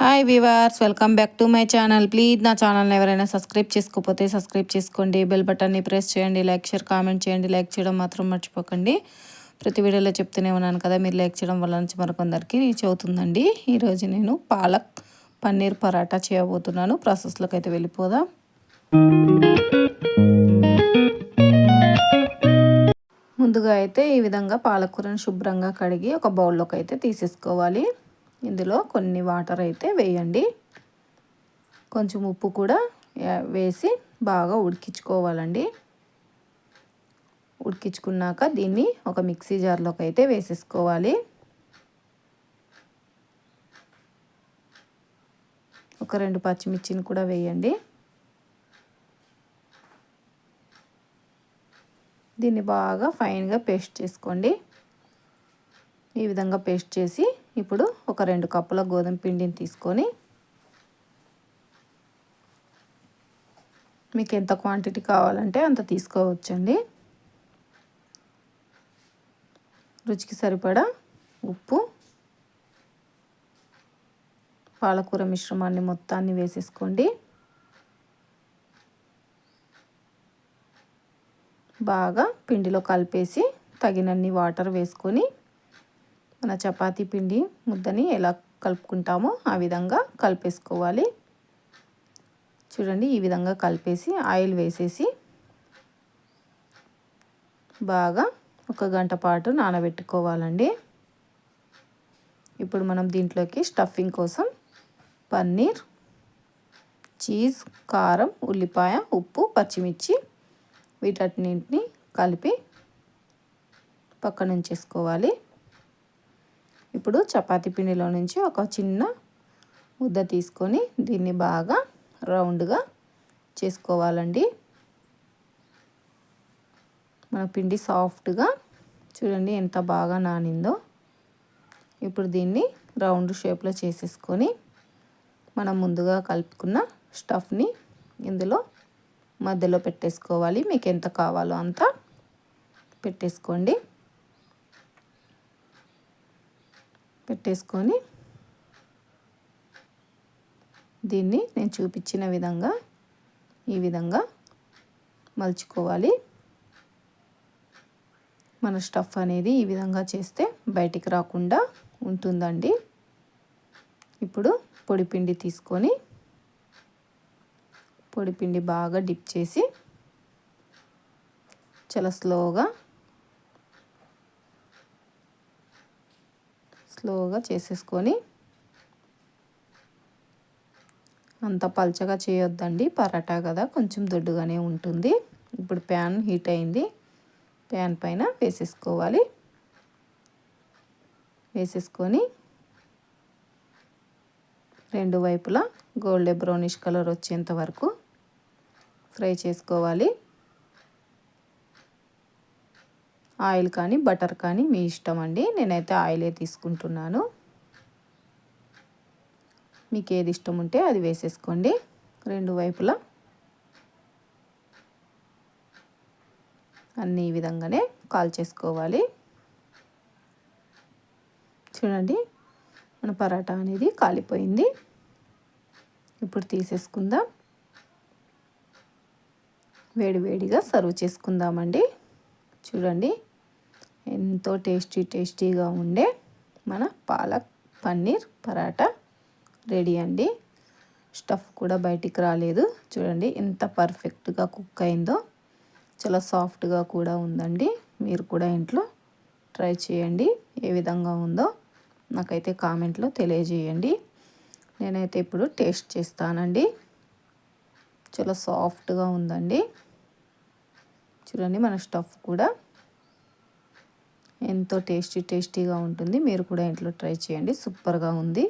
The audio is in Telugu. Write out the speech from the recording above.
Hi viewers welcome back to my channel please నా ఛానల్ని ఎవరైనా సబ్స్క్రైబ్ చేసుకోకపోతే సబ్స్క్రైబ్ చేసుకోండి. బెల్ బటన్ని ప్రెస్ చేయండి. లైక్ షేర్ కామెంట్ చేయండి. లైక్ చేయడం మాత్రం మర్చిపోకండి. ప్రతి వీడియోలో చెప్తూనే ఉన్నాను కదా మీరు లైక్ చేయడం వల్ల నుంచి మరికొందరికి రీచ్ అవుతుందండి. ఈరోజు నేను పాలక్ పన్నీర్ పరాటా చేయబోతున్నాను. ప్రాసెస్లోకి అయితే వెళ్ళిపోదాం. ముందుగా అయితే ఈ విధంగా పాలకూరను శుభ్రంగా కడిగి ఒక బౌల్లోకి అయితే తీసేసుకోవాలి. ఇందులో కొన్ని వాటర్ అయితే వేయండి. కొంచెం ఉప్పు కూడా వేసి బాగా ఉడికించుకోవాలండి. ఉడికించుకున్నాక దీన్ని ఒక మిక్సీ జార్లోకి అయితే వేసేసుకోవాలి. ఒక రెండు పచ్చిమిర్చిని కూడా వేయండి. దీన్ని బాగా ఫైన్గా పేస్ట్ చేసుకోండి. ఈ విధంగా పేస్ట్ చేసి ఇప్పుడు ఒక రెండు కప్పుల గోధుమ పిండిని తీసుకొని మీకు ఎంత క్వాంటిటీ కావాలంటే అంత తీసుకోవచ్చండి. రుచికి సరిపడా ఉప్పు పాలకూర మిశ్రమాన్ని మొత్తాన్ని వేసేసుకోండి. బాగా పిండిలో కలిపేసి తగినన్ని వాటర్ వేసుకొని మన చపాతీ పిండి ముద్దని ఎలా కలుపుకుంటామో ఆ విధంగా కలిపేసుకోవాలి. చూడండి ఈ విధంగా కలిపేసి ఆయిల్ వేసేసి బాగా ఒక గంట పాటు నానబెట్టుకోవాలండి. ఇప్పుడు మనం దీంట్లోకి స్టఫింగ్ కోసం పన్నీర్ చీజ్ కారం ఉల్లిపాయ ఉప్పు పచ్చిమిర్చి వీటన్నింటిని కలిపి పక్కనుంచేసుకోవాలి. ఇప్పుడు చపాతీ పిండిలో నుంచి ఒక చిన్న ముద్ద తీసుకొని దీన్ని బాగా రౌండ్గా చేసుకోవాలండి. మన పిండి సాఫ్ట్గా చూడండి ఎంత బాగా నానిందో. ఇప్పుడు దీన్ని రౌండ్ షేప్లో చేసేసుకొని మనం ముందుగా కలుపుకున్న స్టఫ్ని ఇందులో మధ్యలో పెట్టేసుకోవాలి. మీకు ఎంత కావాలో అంత పెట్టేసుకోండి. పెట్టేసుకొని దీన్ని నేను చూపించిన విధంగా ఈ విధంగా మలుచుకోవాలి. మన స్టఫ్ అనేది ఈ విధంగా చేస్తే బయటికి రాకుండా ఉంటుందండి. ఇప్పుడు పొడిపిండి తీసుకొని పొడిపిండి బాగా డిప్ చేసి చాలా స్లోగా స్లోగా చేసేసుకొని అంత పల్చగా చేయొద్దండి. పరాటా కదా కొంచెం దొడ్డుగానే ఉంటుంది. ఇప్పుడు ప్యాన్ హీట్ అయింది. ప్యాన్ పైన వేసేసుకోవాలి. వేసేసుకొని రెండు వైపులా గోల్డ్ బ్రౌనిష్ కలర్ వచ్చేంత వరకు ఫ్రై చేసుకోవాలి. ఆయిల్ కానీ బటర్ కానీ మీ ఇష్టం అండి. నేనైతే ఆయిలే తీసుకుంటున్నాను. మీకు ఏది ఇష్టం ఉంటే అది వేసేసుకోండి. రెండు వైపులా. అన్నీ ఈ విధంగానే కాల్ చేసుకోవాలి. చూడండి మన పరాటా అనేది కాలిపోయింది. ఇప్పుడు తీసేసుకుందాం. వేడి వేడిగా సర్వ్ చేసుకుందామండి. చూడండి ఎంతో టేస్టీ టేస్టీగా ఉండే మన పాలక్ పన్నీర్ పరాటా రెడీ అండి. స్టఫ్ కూడా బయటికి రాలేదు. చూడండి ఎంత పర్ఫెక్ట్గా కుక్ అయిందో చాలా సాఫ్ట్గా కూడా ఉందండి. మీరు కూడా ఇంట్లో ట్రై చేయండి ఏ విధంగా ఉందో నాకైతే కామెంట్లో తెలియజేయండి. నేనైతే ఇప్పుడు టేస్ట్ చేస్తానండి. చాలా సాఫ్ట్గా ఉందండి. చూడండి మన స్టఫ్ కూడా ఎంతో టేస్టీ టేస్టీగా ఉంటుంది. మీరు కూడా ఇంట్లో ట్రై చేయండి. సూపర్గా ఉంది.